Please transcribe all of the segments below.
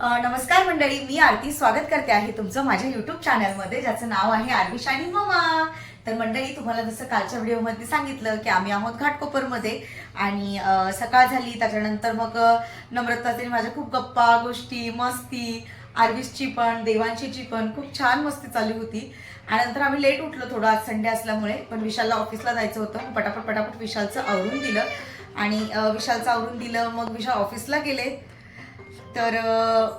नमस्कार मंडळी मी आरती स्वागत करते आहे तुमचं माझ्या युट्यूब चॅनलमध्ये ज्याचं नाव आहे आरवी शायनिंग मामा. तर मंडळी तुम्हाला जसं कालच्या व्हिडिओमध्ये सांगितलं की आम्ही आहोत घाटकोपरमध्ये आणि सकाळ झाली त्याच्यानंतर मग अ, नम्रताचे माझ्या खूप गप्पा गोष्टी मस्ती आरवीसची पण देवांशीची पण खूप छान मस्ती चालू होती. आणि नंतर आम्ही लेट उठलो थोडं आज संडे असल्यामुळे. पण विशालला ऑफिसला जायचं होतं. पटापट पटापट विशालचं आवरून दिलं. आणि विशालचं आवरून दिलं मग विशाल ऑफिसला गेले. तर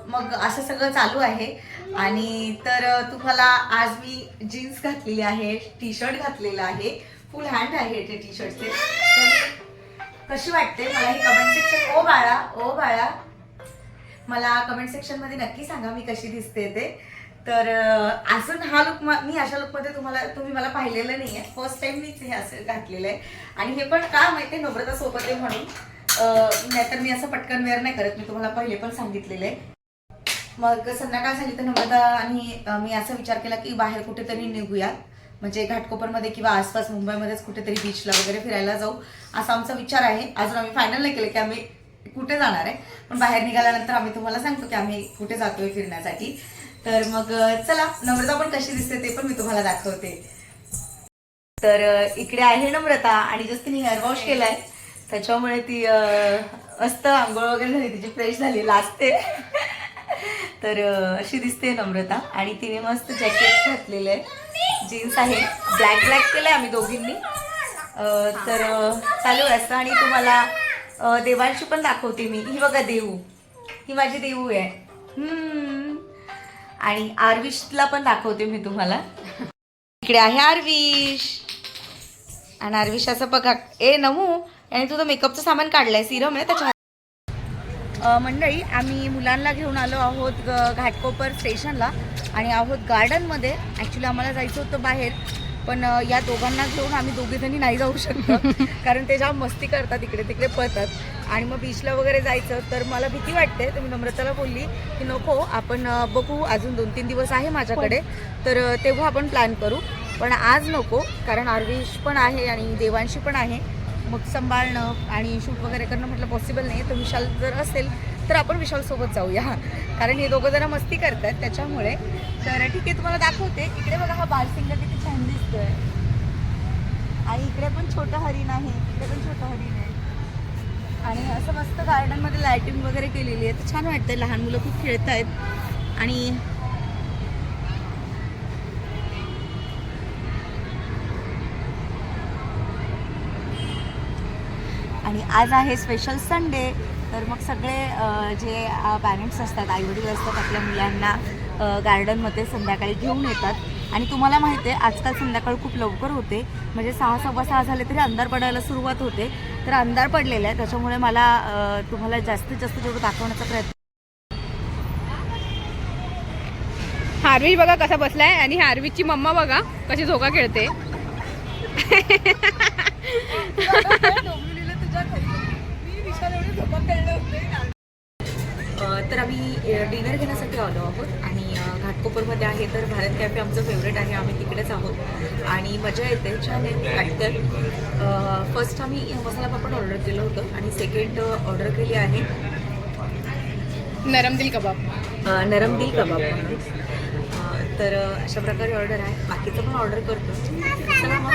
मग असं सगळं चालू आहे. आणि तर तुम्हाला आज मी जीन्स घातलेली आहे टी शर्ट घातलेलं आहे. फुल हँड आहे ते टी शर्टचे तर कशी वाटते? मला हे कमेंट सेक्शन ओ बाळा ओ बाळा. मला कमेंट सेक्शनमध्ये नक्की सांगा मी कशी दिसते ते. तर अजून हा लुक मी अशा लुकमध्ये तुम्हाला तुम्ही मला पाहिलेलं नाही आहे फर्स्ट टाइम मीच हे असं घातलेलं आहे. आणि हे पण का माहिती नम्रता सोबत आहे म्हणून. नाहीतर मी असं पटकन वेअर नाही करत. मी तुम्हाला पहिले पण सांगितलेलं आहे. मग संध्याकाळ झाली तर नम्रता आणि मी असा विचार केला की बाहेर कुठेतरी निघूया म्हणजे घाटकोपरमध्ये किंवा आसपास मुंबईमध्येच कुठेतरी बीचला वगैरे फिरायला जाऊ असा आमचा विचार आहे. अजून आम्ही फायनल नाही केलं की आम्ही कुठे जाणार आहे. पण बाहेर निघाल्यानंतर आम्ही तुम्हाला सांगतो की आम्ही कुठे जातोय फिरण्यासाठी. तर मग चला नम्रता पण कशी दिसते ते पण मी तुम्हाला दाखवते. तर इकडे आहे नम्रता आणि जस्ट तिने हेअर वॉश केलाय. त्याच्यामुळे ती मस्त आंघोळ वगैरे झाली तिची फ्रेश झाली लाजते. तर अशी दिसते नम्रता. आणि तिने मस्त जॅकेट घातलेलं आहे. जीन्स आहे. ब्लॅक ब्लॅक केलं आहे आम्ही दोघींनी. तर चालू आहे असं. आणि तुम्हाला देवांची देवांशी पण दाखवते मी. ही बघा देऊ ही माझी देऊ आहे. आणि आरविशला पण दाखवते मी तुम्हाला. इकडे आहे आरविश. आणि आरविश असं बघा. ए नमू. आणि तुझं मेकअपचं सामान काढलंय सिरम आहे त्याच्या मंडळी आम्ही मुलांना घेऊन आलो आहोत घाटकोपर स्टेशनला आणि आहोत गार्डनमध्ये. ॲक्च्युली आम्हाला जायचं होतं बाहेर पण या दोघांना घेऊन आम्ही दोघे जणी नाही जाऊ शकतो कारण ते जाम मस्ती करतात इकडे तिकडे पळतात. आणि मग बीचला वगैरे जायचं तर मला भीती वाटते तर मी नम्रताला बोलली की नको आपण बघू अजून दोन तीन दिवस आहे माझ्याकडे. तर तेव्हा आपण प्लॅन करू. पण आज नको कारण आरविश पण आहे आणि देवांशी पण आहे. मग सांभाळणं आणि शूट वगैरे करणं म्हटलं पॉसिबल नाही तर विशाल जर असेल तर आपण विशालसोबत जाऊया. कारण हे दोघं जरा मस्ती करतात त्याच्यामुळे. तर ठीक आहे तुम्हाला दाखवते. इकडे बघा हा बालसिंगला किती छान दिसतोय. आणि इकडे पण छोटं हरिण आहे. इकडे पण छोटं हरिण आहे. आणि असं मस्त गार्डनमध्ये लायटिंग वगैरे केलेली आहे. तर छान वाटतं लहान मुलं खूप खेळत आहेत आणि आणि आज आहे स्पेशल संडे तर मग सगळे जे पॅरेंट्स असतात आईवडील असतात आपल्या मुलांना गार्डनमध्ये संध्याकाळी घेऊन येतात. आणि तुम्हाला माहिती आहे आजकाल संध्याकाळ खूप लवकर होते. म्हणजे सहा सव्वा सहा झाले तरी अंधार पडायला सुरुवात होते. तर अंधार पडलेला आहे त्याच्यामुळे मला तुम्हाला जास्तीत जास्त जेवढं दाखवण्याचा प्रयत्न हार्वी बघा कसा बसलाय आणि हार्वीची मम्मा बघा कशी झोका खेळते. तर आम्ही डिनर घेण्यासाठी आलो आहोत आणि घाटकोपरमध्ये आहे तर भारत कॅफे आमचं फेवरेट आहे आम्ही तिकडेच आहोत. आणि मजा येते छान आहे वाटतं फर्स्ट आम्ही मसाला पापड ऑर्डर केलं होतं आणि सेकंड ऑर्डर केली आहे नरम दिल कबाब. नरम दिल कबाब. तर अशा प्रकारे ऑर्डर आहे. बाकीचं पण ऑर्डर करतो. चला मग.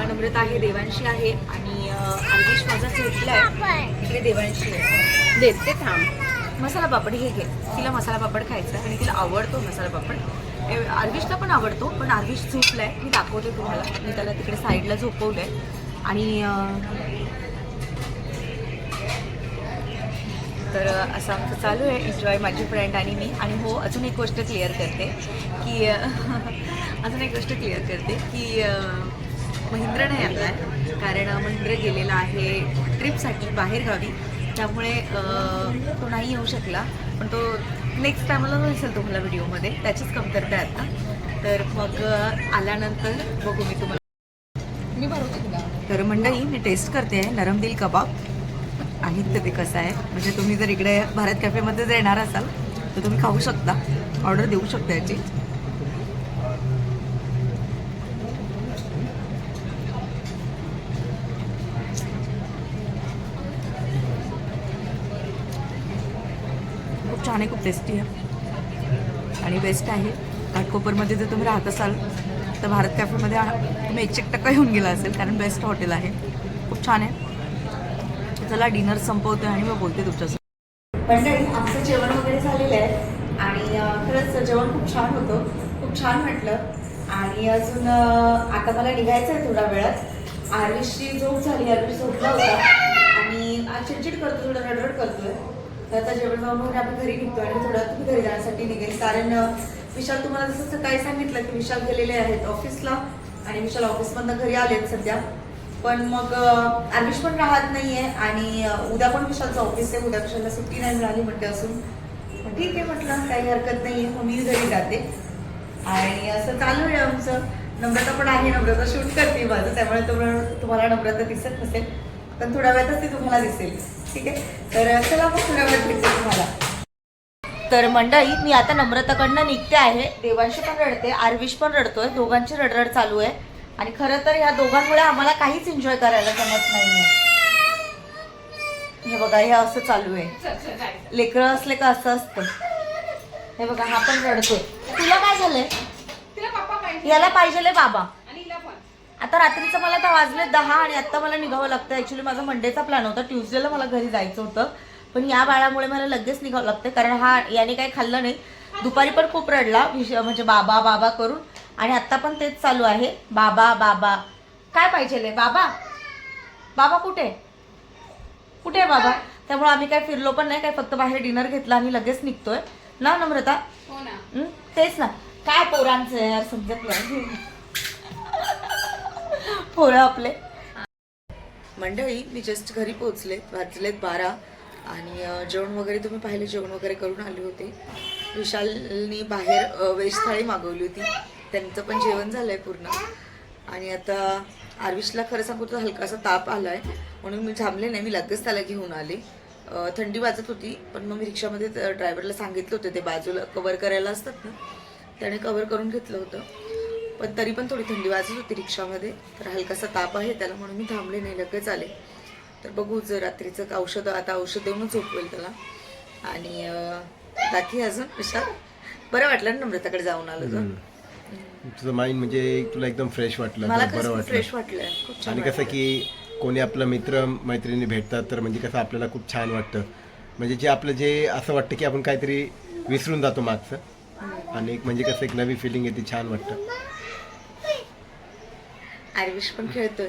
अ, नम्रता आहे देवांशी आहे आणि आर्विश माझा झोपला आहे इकडे देवांशी देते थांब. मसाला पापड हे घे. तिला मसाला पापड खायचा आणि तिला आवडतो मसाला पापड. आर्विशला पण आवडतो पण आर्विश झोपलाय मी दाखवते तुम्हाला. मी त्याला तिकडे साईडला झोपवलंय. आणि तर असं आमचं चालू आहे. एन्जॉय माझी फ्रेंड आणि मी. आणि हो अजून एक गोष्ट क्लिअर करते की अजून एक गोष्ट क्लिअर करते की महिंद्र नाही आला आहे कारण महिंद्र गेलेला आहे ट्रिपसाठी बाहेरगावी. त्यामुळे तो नाही येऊ शकला. पण तो नेक्स्ट टायमाला दिसेल तुम्हाला व्हिडिओमध्ये. त्याचीच कमतरता आहे आता. तर मग आल्यानंतर बघू मी तुम्हाला. मी भरवते तुला. तर मंडळी मी टेस्ट करते आहे नरम दिल कबाब. आणि तर ते कसं आहे. म्हणजे तुम्ही जर इकडे भारत कॅफेमध्ये जर येणार असाल तर तुम्ही खाऊ शकता. ऑर्डर देऊ शकता याची. छान आहे खूप टेस्टी आहे. आणि बेस्ट आहे. घाटकोपरमध्ये जर तुम्ही राहत असाल तर भारत कॅफेमध्ये तुम्ही एकशे एक टक्का येऊन गेला असेल कारण बेस्ट हॉटेल आहे. खूप छान आहे. चला डिनर संपवतोय आणि मग बोलते तुमच्यासोबत. मंडळी आमचं जेवण वगैरे झालेलं आहे. आणि खरंच जेवण खूप छान होतं. खूप छान म्हटलं आणि अजून आता मला निघायचं आहे थोड्या वेळात आरुषची झोप झाली. आरवी झोपला होता. आणि चिडचिड करतो थोडं रडरड करतोय. तर आता जेवण जाऊन वगैरे आपण घरी निघतो आणि थोडं तुम्ही घरी जाण्यासाठी निघेल. कारण विशाल तुम्हाला जसं सकाळी सांगितलं की विशाल गेलेले आहेत ऑफिसला आणि विशाल ऑफिसमधनं घरी आलेत सध्या. पण मग आमिष पण राहत नाहीये आणि उद्या पण विशालचं ऑफिस आहे. उद्या विशालला सुट्टी नाही मिळाली म्हटलं असून. मग ठीक आहे म्हटलं काही हरकत नाही मग मी घरी जाते. आणि असं चालू आहे आमचं. नम्रता पण आहे. नम्रता शूट करते माझं. त्यामुळे तुम्हाला तुम्हाला नम्रता दिसत नसेल. पण थोड्या वेळातच ती तुम्हाला दिसेल. ठीक आहे? तर चला मग भेटते तुम्हाला. तर मंडळी मी आता नम्रताकडनं निघते आहे. देवांशी पण रडते आरविश पण रडतोय दोघांची रडरड चालू आहे. आणि खरं तर ह्या दोघांमुळे आम्हाला काहीच एन्जॉय करायला जमत नाहीये. हे बघा हे असं चालू आहे. लेकरं असले का असं असतं. हे बघा हा पण रडतोय. तुला काय झालंय? याला पाहिजे बाबा. आता रात्रीचं मला तर वाजले दहा आणि आता मला निघावं लागतं ऍक्च्युली माझा मंडेचा प्लॅन होता. ट्युजडेला मला घरी जायचं होतं. पण या बाळामुळे मला लगेच निघावं लागतं कारण हा याने काही खाल्लं नाही. दुपारी पण खूप रडला. म्हणजे बाबा बाबा करून. आणि आता पण तेच चालू आहे. बाबा बाबा. काय पाहिजे बाबा? बाबा कुठे? कुठे आहे बाबा? त्यामुळे आम्ही काय फिरलो पण नाही. काय फक्त बाहेर डिनर घेतला आणि लगेच निघतोय. ना नम्रता? हो ना? तेच ना. काय पोरांचं यार समजत नाही पोरं आपले. मंडळी मी जस्ट घरी पोहोचले. वाचलेत बारा आणि जेवण वगैरे तुम्ही पाहिले जेवण वगैरे करून आले होते. विशालनी बाहेर अं, थाळी मागवली होती. त्यांचं पण जेवण झालं आहे पूर्ण. आणि आता आरविशला खरं सांगू तर हलकासा ताप आला आहे म्हणून मी थांबले नाही. मी लगेच त्याला घेऊन आले. थंडी वाजत होती पण मग मी रिक्षामध्ये ड्रायव्हरला सांगितलं होतं. ते बाजूला कवर करायला असतात ना त्याने कवर करून घेतलं होतं. पण तरी पण थोडी थंडी वाजत होती रिक्षामध्ये. तर हलकासा ताप आहे त्याला म्हणून मी थांबले नाही लगेच आले. तर बघू जर रात्रीचं औषध आता औषध देऊनच झोपवेल त्याला. आणि बाकी अजून? विशाल? बरं वाटलं ना नम्रताकडे जाऊन आलो तर? तुझं माइंड म्हणजे तुला एकदम फ्रेश वाटलं मला बरं वाटलं. फ्रेश छान आणि कसं की कोणी आपलं मित्र मैत्रिणी भेटतात तर म्हणजे कसं आपल्याला खूप छान वाटतं. म्हणजे जे आपलं जे असं वाटतं की आपण काहीतरी विसरून जातो मागचं. आणि एक म्हणजे कसं एक नवी फिलिंग येते छान वाटतं. आरविश पण खेळतोय.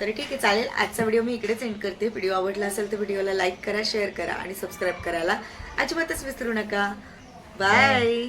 तर ठीक आहे चालेल. आजचा व्हिडिओ मी इकडेच एंड करते. व्हिडिओ आवडला असेल तर व्हिडिओला लाईक करा शेअर करा आणि सबस्क्राईब करायला अजिबातच विसरू नका. बाय